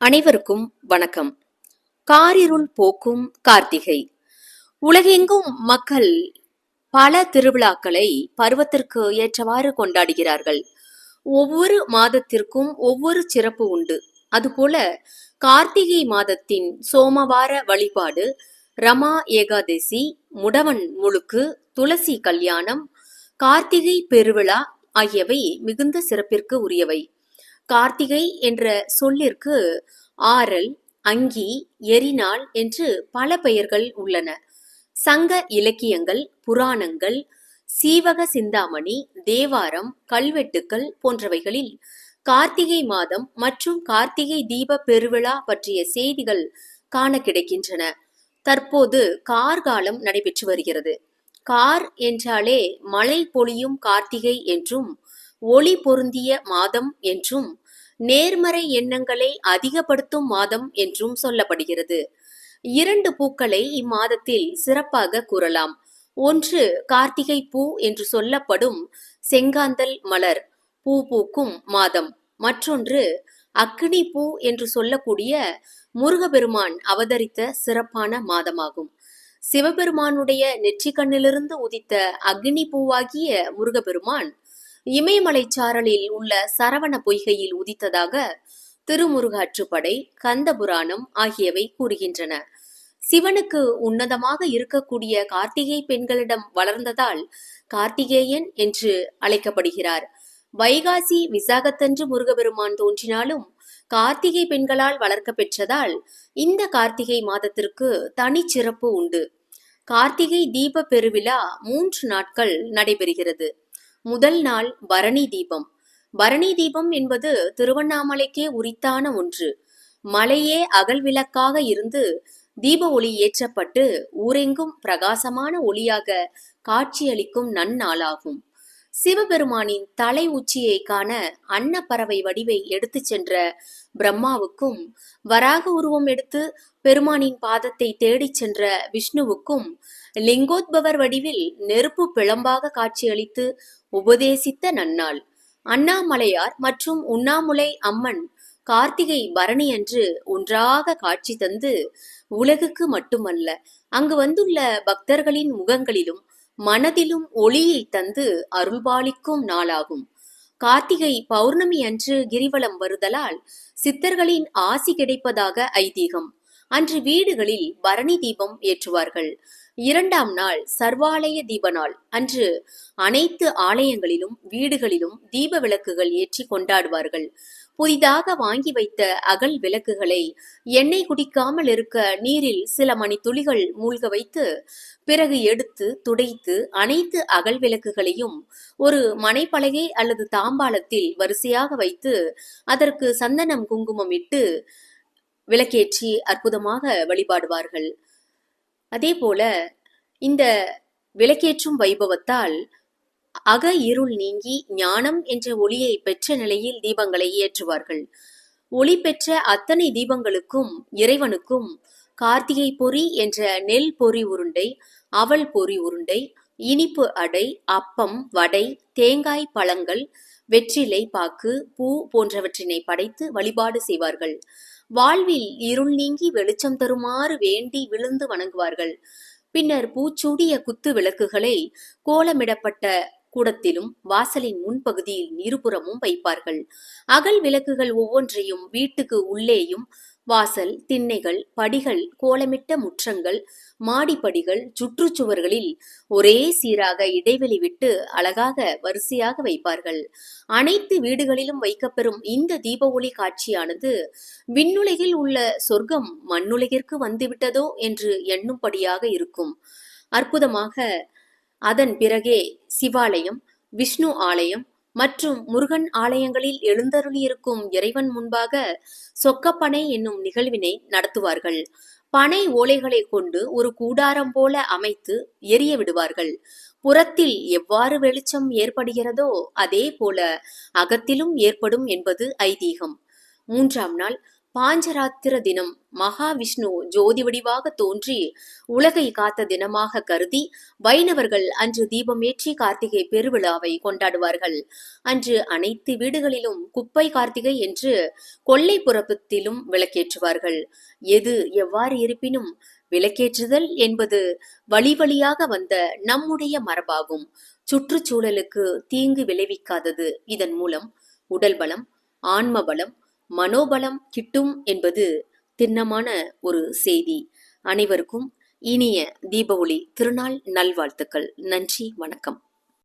அனைவருக்கும் வணக்கம். காரிருள் போக்கும் கார்த்திகை. உலகெங்கும் மக்கள் பல திருவிழாக்களை பருவத்திற்கு ஏற்றவாறு கொண்டாடுகிறார்கள். ஒவ்வொரு மாதத்திற்கும் ஒவ்வொரு சிறப்பு உண்டு. அதுபோல கார்த்திகை மாதத்தின் சோமவார வழிபாடு ரமா ஏகாதசி முடவன் முழுக்கு துளசி கல்யாணம் கார்த்திகை பெருவிழா ஆகியவை மிகுந்த சிறப்பிற்கு உரியவை. கார்த்திகை என்ற சொல்லிற்கு ஆரல் அங்கி எரிநாள் என்று பல பெயர்கள் உள்ளன. சங்க இலக்கியங்கள் புராணங்கள் சீவக சிந்தாமணி தேவாரம் கல்வெட்டுக்கள் போன்றவைகளில் கார்த்திகை மாதம் மற்றும் கார்த்திகை தீப பெருவிழா பற்றிய செய்திகள் காண கிடைக்கின்றன. தற்போது கார்காலம் நடைபெற்று வருகிறது. கார் என்றாலே மழை பொழியும் கார்த்திகை என்றும் ஒளி பொருந்திய மாதம் என்றும் நேர்மறை எண்ணங்களை அதிகப்படுத்தும் மாதம் என்றும் சொல்லப்படுகிறது. இரண்டு பூக்களை இம்மாதத்தில் சிறப்பாக கூறலாம். ஒன்று கார்த்திகை பூ என்று சொல்லப்படும் செங்காந்தல் மலர் பூ பூக்கும் மாதம். மற்றொன்று அக்னி பூ என்று சொல்லக்கூடிய முருகபெருமான் அவதரித்த சிறப்பான மாதமாகும். சிவபெருமானுடைய நெற்றிக்கண்ணிலிருந்து உதித்த அக்னி பூவாகிய முருகபெருமான் இமயமலை சாரலில் உள்ள சரவண பொய்கையில் உதித்ததாக திருமுருகாற்றுப்படை கந்தபுராணம் ஆகியவை கூறுகின்றன. சிவனுக்கு உன்னதமாக இருக்கக்கூடிய கார்த்திகை பெண்களிடம் வளர்ந்ததால் கார்த்திகேயன் என்று அழைக்கப்படுகிறார். வைகாசி விசாகத்தன்று முருகபெருமான் தோன்றினாலும் கார்த்திகை பெண்களால் வளர்க்க பெற்றதால் இந்த கார்த்திகை மாதத்திற்கு தனிச்சிறப்பு உண்டு. கார்த்திகை தீப பெருவிழா மூன்று நாட்கள் நடைபெறுகிறது. முதல் நாள் பரணி தீபம். பரணி தீபம் என்பது திருவண்ணாமலைக்கே உரித்தான ஒன்று. மலையே அகல் விளக்காக இருந்து தீப ஒளி ஏற்றப்பட்டு ஊரெங்கும் பிரகாசமான ஒளியாக காட்சியளிக்கும் நன்னாளாகும். சிவபெருமானின் தலை உச்சியை காண அன்னப்பறவை வடிவை எடுத்துச் சென்ற பிரம்மாவுக்கும் வராக உருவம் எடுத்து பெருமானின் பாதத்தை தேடிச் சென்ற விஷ்ணுவுக்கும் லிங்கோத்பவர் வடிவில் நெருப்பு பிளம்பாக காட்சியளித்து உபதேசித்த நன்னாள். அண்ணாமலையார் மற்றும் உண்ணாமுலை அம்மன் கார்த்திகை பரணி அன்று ஒன்றாக காட்சி தந்து உலகுக்கு மட்டுமல்ல அங்கு வந்துள்ள பக்தர்களின் முகங்களிலும் மனதிலும் ஒளியை தந்து அருள்பாலிக்கும் நாளாகும். கார்த்திகை பௌர்ணமி அன்று கிரிவலம் வருதலால் சித்தர்களின் ஆசி கிடைப்பதாக ஐதீகம். அன்று வீடுகளில் பரணி தீபம் ஏற்றுவார்கள். இரண்டாம் நாள் சர்வாலய தீப நாள் அன்று அனைத்து ஆலயங்களிலும் வீடுகளிலும் தீப விளக்குகள் ஏற்றி கொண்டாடுவார்கள். புதிதாக வாங்கி வைத்த அகல் விளக்குகளை எண்ணெய் குடிக்காமல் இருக்க நீரில் சில மணி துளிகள் மூழ்க வைத்து பிறகு எடுத்து துடைத்து அனைத்து அகல் விளக்குகளையும் ஒரு மனைப்பலகை அல்லது தாம்பாளத்தில் வரிசையாக வைத்து அதற்கு சந்தனம் குங்குமம் இட்டு விளக்கேற்றி அற்புதமாக வழிபாடுவார்கள். அதே போல இந்த விளக்கேற்றும் வைபவத்தால் அக இருள் நீங்கி ஞானம் என்ற ஒளியை பெற்ற நிலையில் தீபங்களை ஏற்றுவார்கள். ஒளி பெற்ற அத்தனை தீபங்களுக்கும் இறைவனுக்கும் கார்த்திகை பொறி என்ற நெல் பொறி உருண்டை அவல் பொறி உருண்டை இனிப்பு அடை அப்பம் வடை தேங்காய் பழங்கள் வெற்றிலை பாக்கு பூ போன்றவற்றினை படைத்து வழிபாடு செய்வார்கள். வாழ்வில் இருள் நீங்கி வெளிச்சம் தருமாறு வேண்டி விழுந்து வணங்குவார்கள். பின்னர் பூச்சூடிய குத்து விளக்குகளை கோலமிடப்பட்ட கூடத்திலும் வாசலின் முன்பகுதியில் இருபுறமும் வைப்பார்கள். அகல் விளக்குகள் ஒவ்வொன்றையும் வீட்டுக்கு உள்ளேயும் வாசல் திண்ணைகள் படிகள் கோலமிட்ட முற்றங்கள் மாடிப்படிகள் சுற்றுச்சுவர்களில் ஒரே சீராக இடைவெளி விட்டு அழகாக வரிசையாக வைப்பார்கள். அனைத்து வீடுகளிலும் வைக்கப்பெறும் இந்த தீப ஒளி காட்சியானது விண்ணுலகில் உள்ள சொர்க்கம் மண்ணுலகிற்கு வந்துவிட்டதோ என்று எண்ணும்படியாக இருக்கும். அற்புதமாக அதன் பிறகே சிவாலயம் விஷ்ணு ஆலயம் மற்றும் முருகன் ஆலயங்களில் எழுந்தருளியிருக்கும் இறைவன் முன்பாக சொக்கப்பனை என்னும் நிகழ்வினை நடத்துவார்கள். பனை ஓலைகளை கொண்டு ஒரு கூடாரம் போல அமைத்து எரிய விடுவார்கள். புறத்தில் எவ்வாறு வெளிச்சம் ஏற்படுகிறதோ அதே போல அகத்திலும் ஏற்படும் என்பது ஐதீகம். மூன்றாம் நாள் பாஞ்சராத்திர தினம் மகாவிஷ்ணு ஜோதி வடிவாக தோன்றி உலகை காத்த தினமாக கருதி வைணவர்கள் அன்று தீபமேற்றி கார்த்திகை பெருவிழாவை கொண்டாடுவார்கள். அன்று அனைத்து வீடுகளிலும் குப்பை கார்த்திகை என்று கொல்லைப்புறத்திலும் விளக்கேற்றுவார்கள். எது எவ்வாறு இருப்பினும் விளக்கேற்றுதல் என்பது வழி வழியாக வந்த நம்முடைய மரபாகும். சுற்றுச்சூழலுக்கு தீங்கு விளைவிக்காதது. இதன் மூலம் உடல் பலம் ஆன்ம பலம் மனோபலம் கிட்டும் என்பது திண்ணமான ஒரு செய்தி. அனைவருக்கும் இனிய தீபாவளி திருநாள் நல்வாழ்த்துக்கள். நன்றி வணக்கம்.